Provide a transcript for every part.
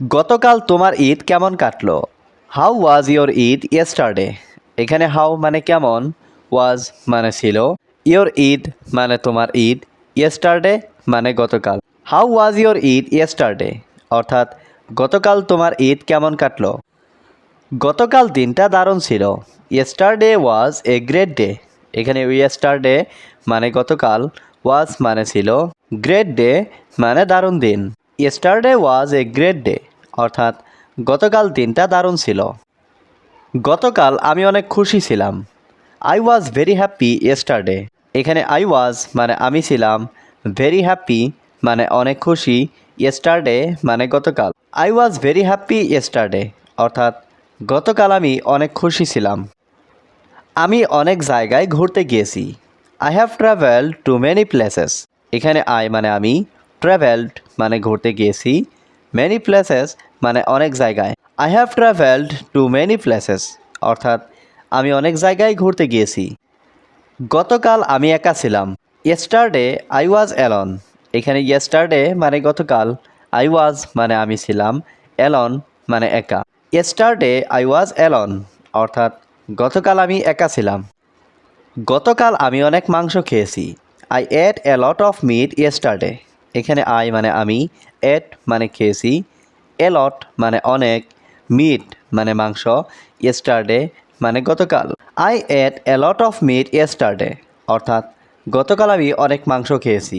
গতকাল তোমার ঈদ কেমন কাটলো? How was your Eid yesterday এখানে হাউ মানে কেমন? ওয়াজ মানে ছিল। ইয়োর ঈদ মানে তোমার ঈদ ইয়েস্টারডে মানে গতকাল। How was your Eid yesterday অর্থাৎ গতকাল তোমার ঈদ কেমন কাটলো? গতকাল দিনটা দারুণ ছিল। Yesterday was a great day এখানে ইয়েস্টারডে মানে গতকাল ওয়াজ মানে ছিল। গ্রেট ডে মানে দারুণ দিন। Yesterday was a great day অর্থাৎ গতকাল দিনটা দারুণ ছিল। গতকাল আমি অনেক খুশি ছিলাম। I was very happy yesterday এখানে আই ওয়াজ মানে আমি ছিলাম। ভেরি হ্যাপি মানে অনেক খুশি ইয়েস্টারডে মানে গতকাল। I was very happy yesterday অর্থাৎ গতকাল আমি অনেক খুশি ছিলাম। আমি অনেক জায়গায় ঘুরতে গিয়েছি। I have travel to many places এখানে আই মানে আমি ট্রাভেলড মানে ঘুরতে গিয়েছি। মেনি প্লেসেস মানে অনেক জায়গায়। I have travelled to many places অর্থাৎ আমি অনেক জায়গায় ঘুরতে গিয়েছি। গতকাল আমি একা ছিলাম। ইয়েস্টারডে আই ওয়াজ অ্যালন এখানে ইয়েস্টারডে মানে গতকাল। আই ওয়াজ মানে আমি ছিলাম। অ্যালন মানে একা। ইয়েস্টারডে আই ওয়াজ অ্যালন অর্থাৎ গতকাল আমি একা ছিলাম। গতকাল আমি অনেক মাংস খেয়েছি। I ate a lot of meat yesterday এখানে আই মানে আমি, এট মানে খেয়েছি এ লট মানে অনেক, মিট মানে মাংস, ইয়েস্টারডে মানে গতকাল। I ate a lot of meat yesterday, অর্থাৎ গতকাল আমি অনেক মাংস খেয়েছি।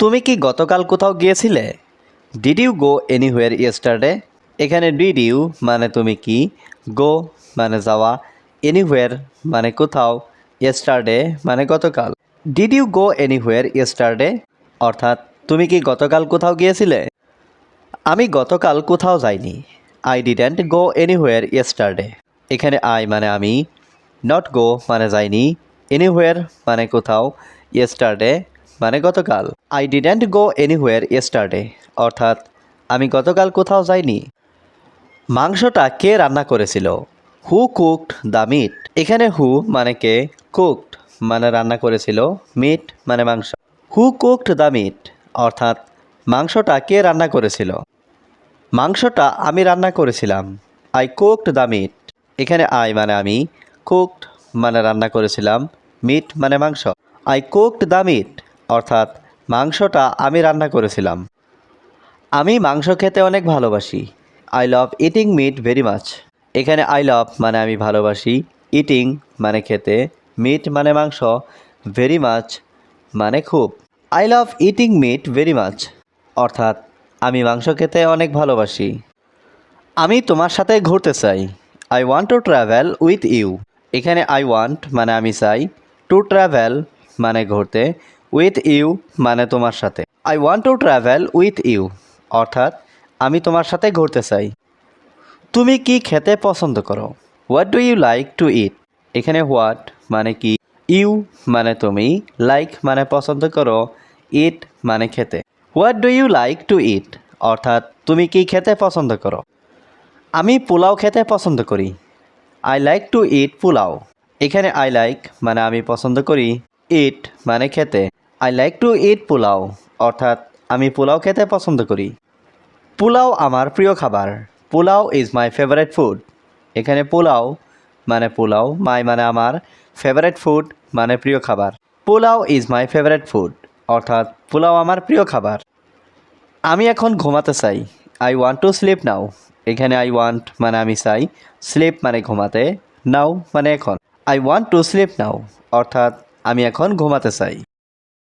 তুমি কি গতকাল কোথাও গিয়েছিলে? Did you go anywhere yesterday এখানে ডিড ইউ মানে তুমি কি গো মানে যাওয়া এনিহুয়ার মানে কোথাও ইয়েস্টারডে মানে গতকাল। Did you go anywhere yesterday অর্থাৎ তুমি কি গতকাল কোথাও গিয়েছিলে? আমি গতকাল কোথাও যাইনি। I didn't go anywhere yesterday এখানে আই মানে আমি নট গো মানে যাইনি এনিহুয়ার মানে কোথাও ইয়েস্টারডে মানে গতকাল। I didn't go anywhere yesterday অর্থাৎ আমি গতকাল কোথাও যাইনি। মাংসটা কে রান্না করেছিল? হু কুকড দ্য মিট এখানে হু মানে কে? কুকড মানে রান্না করেছিল। মিট মানে মাংস। হু কুকড দ্য মিট, অর্থাৎ মাংসটা কে রান্না করেছিল? মাংসটা আমি রান্না করেছিলাম। আই কুকড দ্য মিট এখানে আই মানে আমি কুকড মানে রান্না করেছিলাম মিট মানে মাংস। আই কুকড দ্য মিট অর্থাৎ মাংসটা আমি রান্না করেছিলাম। আমি মাংস খেতে অনেক ভালোবাসি। I love eating meat very much এখানে আই লাভ মানে আমি ভালোবাসি ইটিং মানে খেতে মিট মানে মাংস ভেরি মাচ মানে খুব। I love eating meat very much অর্থাৎ, আমি মাংস খেতে অনেক ভালোবাসি। আমি তোমার সাথে ঘুরতে চাই। I want to travel with you এখানে আই ওয়ান্ট মানে আমি চাই। টু ট্রাভেল মানে ঘুরতে। উইথ ইউ মানে তোমার সাথে। I want to travel with you অর্থাৎ, আমি তোমার সাথে ঘুরতে চাই। তুমি কি খেতে পছন্দ করো? What do you like to eat এখানে হোয়াট মানে কি? ইউ মানে তুমি, লাইক মানে পছন্দ করো, ইট মানে খেতে। What do you like to eat? অর্থাৎ তুমি কি খেতে পছন্দ করো? আমি পোলাও খেতে পছন্দ করি। I like to eat pulao. এখানে আই লাইক মানে আমি পছন্দ করি, ইট মানে খেতে। I like to eat pulao, অর্থাৎ আমি পোলাও খেতে পছন্দ করি। পোলাও আমার প্রিয় খাবার। Pulao is my favourite food এখানে পোলাও মানে পোলাও, মাই মানে আমার ফেভারেট ফুড মানে প্রিয় খাবার। Pulao is my favourite food অর্থাৎ পোলাও আমার প্রিয় খাবার। আমি এখন ঘুমাতে চাই। I want to sleep now এখানে আই ওয়ান্ট মানে আমি চাই স্লিপ মানে ঘুমাতে নাও মানে এখন। I want to sleep now অর্থাৎ আমি এখন ঘুমাতে চাই।